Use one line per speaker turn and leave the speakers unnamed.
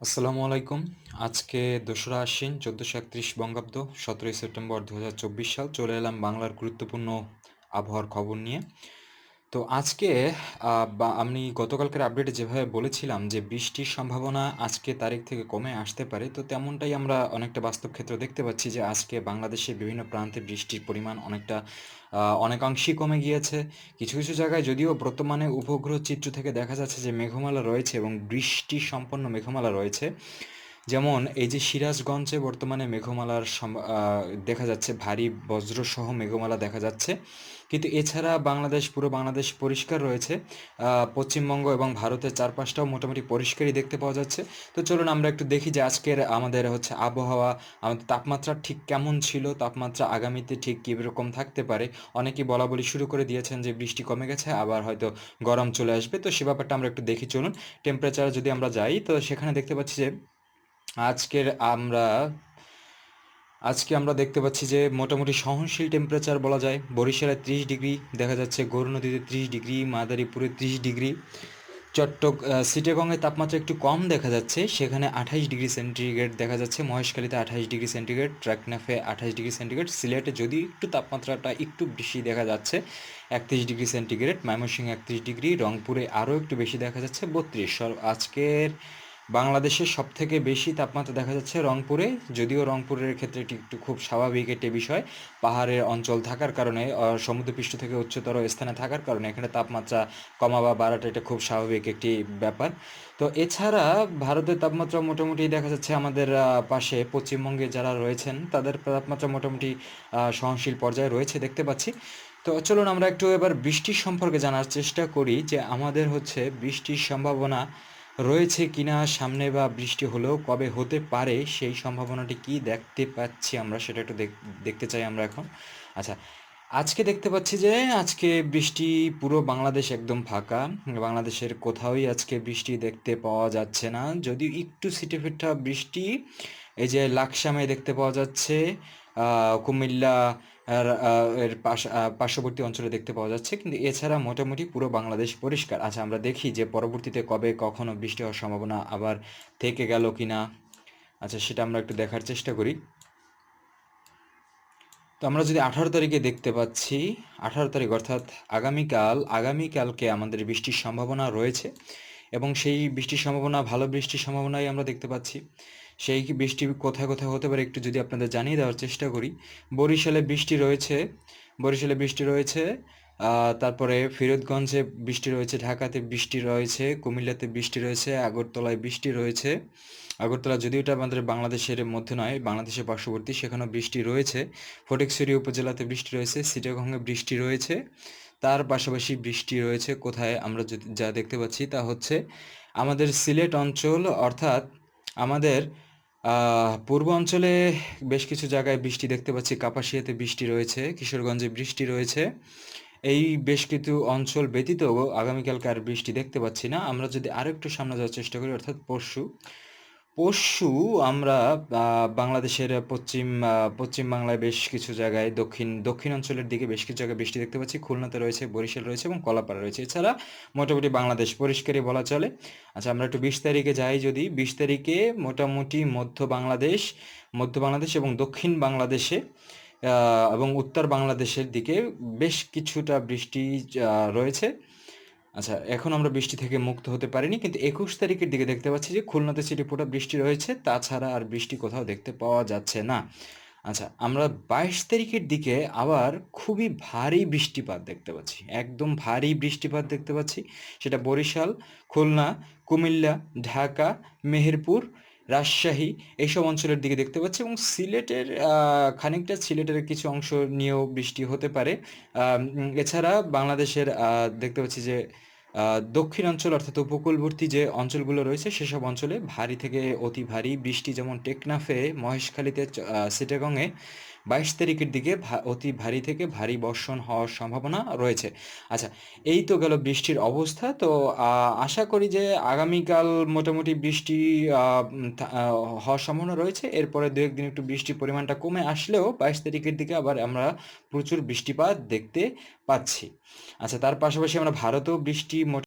আসসালামু আলাইকুম। আজকে দোসরা আশ্বিন, চোদ্দোশো একত্রিশ বঙ্গাব্দ, সতেরোই সেপ্টেম্বর দু সাল চলে এলাম বাংলার গুরুত্বপূর্ণ আবহাওয়ার খবর নিয়ে। তো আজকে বা আমি গতকালকের আপডেটে যেভাবে বলেছিলাম যে বৃষ্টির সম্ভাবনা আজকে তারিখ থেকে কমে আসতে পারে তো তেমনটাই আমরা অনেকটা বাস্তব ক্ষেত্র দেখতে পাচ্ছি যে আজকে বাংলাদেশের বিভিন্ন প্রান্তে বৃষ্টির পরিমাণ অনেকটা আহ, অনেকাংশেই কমে গিয়েছে। কিছু কিছু জায়গায় যদিও বর্তমানে উপগ্রহ চিত্র থেকে দেখা যাচ্ছে যে মেঘমালা রয়েছে এবং বৃষ্টি সম্পন্ন মেঘমালা রয়েছে। যেমন এই যে সিরাজগঞ্জে বর্তমানে মেঘমালার দেখা যাচ্ছে ভারী বজ্রসহ মেঘমালা দেখা যাচ্ছে। কিন্তু এছাড়া বাংলাদেশ, পুরো বাংলাদেশ পরিষ্কার রয়েছে। পশ্চিমবঙ্গ এবং ভারতের চারপাশটাও মোটামুটি পরিষ্কারই দেখতে পাওয়া যাচ্ছে। তো চলুন আমরা একটু দেখি যে আজকের আমাদের হচ্ছে আবহাওয়া, আমাদের তাপমাত্রা ঠিক কেমন ছিল, তাপমাত্রা আগামীতে ঠিক কীরকম থাকতে পারে? অনেকেই বলা বলি শুরু করে দিয়েছেন যে বৃষ্টি কমে গেছে, আবার হয়তো গরম চলে আসবে। তো সে ব্যাপারটা আমরা একটু দেখি, চলুন। টেম্পারেচার যদি আমরা যাই, তো সেখানে দেখতে পাচ্ছি যে আজকের আমরা, আজকে আমরা দেখতে পাচ্ছি যে মোটামুটি সহনশীল টেম্পারেচার বলা যায়। বরিশালে ত্রিশ ডিগ্রি, দেখা যাচ্ছে গরু নদীতে ত্রিশ ডিগ্রি, মাদারীপুরে ত্রিশ ডিগ্রি। চট্টগ সিটেগংয়ের তাপমাত্রা একটু কম দেখা যাচ্ছে, সেখানে আঠাইশ ডিগ্রি সেন্টিগ্রেড দেখা যাচ্ছে, মহেশখালীতে আঠাইশ ডিগ্রি সেন্টিগ্রেড ট্রাকনাফে আঠাইশ ডিগ্রি সেন্টিগ্রেড সিলেটে যদি একটু তাপমাত্রাটা একটু বেশি দেখা যাচ্ছে, একত্রিশ ডিগ্রি সেন্টিগ্রেড ময়মনসিংহ একত্রিশ ডিগ্রি, রংপুরে আরও একটু বেশি দেখা যাচ্ছে, বত্রিশ। আজকের বাংলাদেশের সব থেকে বেশি তাপমাত্রা দেখা যাচ্ছে রংপুরে, যদিও রংপুরের ক্ষেত্রে এটি একটু খুব স্বাভাবিক একটি বিষয়। পাহাড়ের অঞ্চল থাকার কারণে সমুদ্রপৃষ্ঠ থেকে উচ্চতর স্থানে থাকার কারণে এখানে তাপমাত্রা কমা বা বাড়াটা এটা খুব স্বাভাবিক একটি ব্যাপার। তো এছাড়া ভারতের তাপমাত্রা মোটামুটি দেখা যাচ্ছে আমাদের পাশে পশ্চিমবঙ্গে যারা রয়েছেন, তাদের তাপমাত্রা মোটামুটি সহনশীল পর্যায়ে রয়েছে দেখতে পাচ্ছি। তো চলুন আমরা একটু এবার বৃষ্টির সম্পর্কে জানার চেষ্টা করি যে আমাদের হচ্ছে বৃষ্টির সম্ভাবনা রয়েছে কিনা সামনে বা বৃষ্টি হলেও কবে হতে পারে, সেই সম্ভাবনাটি কি দেখতে পাচ্ছি আমরা সেটা একটু দেখ- দেখতে চাই আমরা এখন। আচ্ছা আজকে দেখতে পাচ্ছি যে আজকে বৃষ্টি পুরো বাংলাদেশ একদম ফাঁকা। বাংলাদেশের কোথাওই আজকে বৃষ্টি দেখতে পাওয়া যাচ্ছে না। যদিও একটু ছিটেফোঁটা বৃষ্টি, এই যে লাকসামে দেখতে পাওয়া যাচ্ছে কুমিল্লা এর পার্শ্ববর্তী অঞ্চলে দেখতে পাওয়া যাচ্ছে। কিন্তু এছাড়া মোটামুটি পুরো বাংলাদেশ পরিষ্কার। আচ্ছা আমরা দেখি যে পরবর্তীতে কবে, কখনো বৃষ্টি হওয়ার সম্ভাবনা আবার থেকে গেল কি না আচ্ছা সেটা আমরা একটু দেখার চেষ্টা করি। তো আমরা যদি আঠারো তারিখে দেখতে পাচ্ছি, আঠারো তারিখ অর্থাৎ আগামীকাল, আগামীকালকে আমাদের বৃষ্টির সম্ভাবনা রয়েছে। এবং সেই বৃষ্টির সম্ভাবনা, ভালো বৃষ্টির সম্ভাবনাই আমরা দেখতে পাচ্ছি। সেই বৃষ্টি কোথায় কোথায় হতে পারে একটু যদি আপনাদের জানিয়ে দেওয়ার চেষ্টা করি। বরিশালে বৃষ্টি রয়েছে, বরিশালে বৃষ্টি রয়েছে তারপরে ফিরোজগঞ্জে বৃষ্টি রয়েছে, ঢাকাতে বৃষ্টি রয়েছে, কুমিল্লাতে বৃষ্টি রয়েছে, আগরতলায় বৃষ্টি রয়েছে। আগরতলা যদিও এটা আমাদের বাংলাদেশের মধ্যে নয়, বাংলাদেশের পার্শ্ববর্তী সেখানেও বৃষ্টি রয়েছে। ফটিকছড়ি উপজেলাতে বৃষ্টি রয়েছে সিটাগংয়ে বৃষ্টি রয়েছে। তার পাশাপাশি বৃষ্টি রয়েছে কোথায় আমরা যদি যা দেখতে পাচ্ছি তা হচ্ছে আমাদের সিলেট অঞ্চল, অর্থাৎ আমাদের পূর্ব অঞ্চলে বেশ কিছু জায়গায় বৃষ্টি দেখতে পাচ্ছি। কাপাসিয়াতে বৃষ্টি রয়েছে, কিশোরগঞ্জে বৃষ্টি রয়েছে। এই বেশ কিছু অঞ্চল ব্যতীত আগামীকালকে আর বৃষ্টি দেখতে পাচ্ছি না। আমরা যদি আরেকটু সামনে যাওয়ার চেষ্টা করি, অর্থাৎ পরশু পরশু আমরা বাংলাদেশের পশ্চিম পশ্চিম বাংলায় বেশ কিছু জায়গায় দক্ষিণ দক্ষিণ অঞ্চলের দিকে বেশ কিছু জায়গায় বৃষ্টি দেখতে পাচ্ছি। খুলনাতে রয়েছে বরিশাল রয়েছে এবং কলাপাড়া রয়েছে। এছাড়া মোটামুটি বাংলাদেশ পরিষ্কারই বলা চলে। আচ্ছা আমরা একটু বিশ তারিখে যাই যদি। বিশ তারিখে মোটামুটি মধ্য বাংলাদেশ মধ্য বাংলাদেশ এবং দক্ষিণ বাংলাদেশে এবং উত্তর বাংলাদেশের দিকে বেশ কিছুটা বৃষ্টি আহ, রয়েছে। আচ্ছা এখন আমরা বৃষ্টি থেকে মুক্ত হতে পারিনি, কিন্তু একুশ তারিখের দিকে দেখতে পাচ্ছি যে খুলনাতে ছিটেফোঁটা বৃষ্টি রয়েছে, তাছাড়া আর বৃষ্টি কোথাও দেখতে পাওয়া যাচ্ছে না। আচ্ছা আমরা বাইশ তারিখের দিকে আবার খুবই ভারী বৃষ্টিপাত দেখতে পাচ্ছি, একদম ভারী বৃষ্টিপাত দেখতে পাচ্ছি, সেটা বরিশাল, খুলনা, কুমিল্লা, ঢাকা, মেহেরপুর রাজশাহী এইসব অঞ্চলের দিকে দেখতে পাচ্ছি এবং সিলেটের খানিকটা সিলেটের কিছু অংশ নিয়েও বৃষ্টি হতে পারে। এছাড়া বাংলাদেশের দেখতে পাচ্ছি যে দক্ষিণাঞ্চল অর্থাৎ উপকূলবর্তী যে অঞ্চলগুলো রয়েছে, সেসব অঞ্চলে ভারী থেকে অতি ভারী বৃষ্টি যেমন টেকনাফে, মহেশখালীতে চিটাগংয়ে বাইশ তারিখের দিকে অতি ভারী থেকে ভারী বর্ষণ হওয়ার সম্ভাবনা রয়েছে। আচ্ছা এই তো গেল বৃষ্টির অবস্থা। তো আশা করি যে আগামীকাল মোটামুটি বৃষ্টি হওয়ার সম্ভাবনা রয়েছে। এরপরে দু একদিন একটু বৃষ্টির পরিমাণটা কমে আসলেও বাইশ তারিখের দিকে আবার আমরা প্রচুর বৃষ্টিপাত দেখতে পাচ্ছি। আচ্ছা তার পাশাপাশি আমরা ভারতেও বৃষ্টি মোটামুটি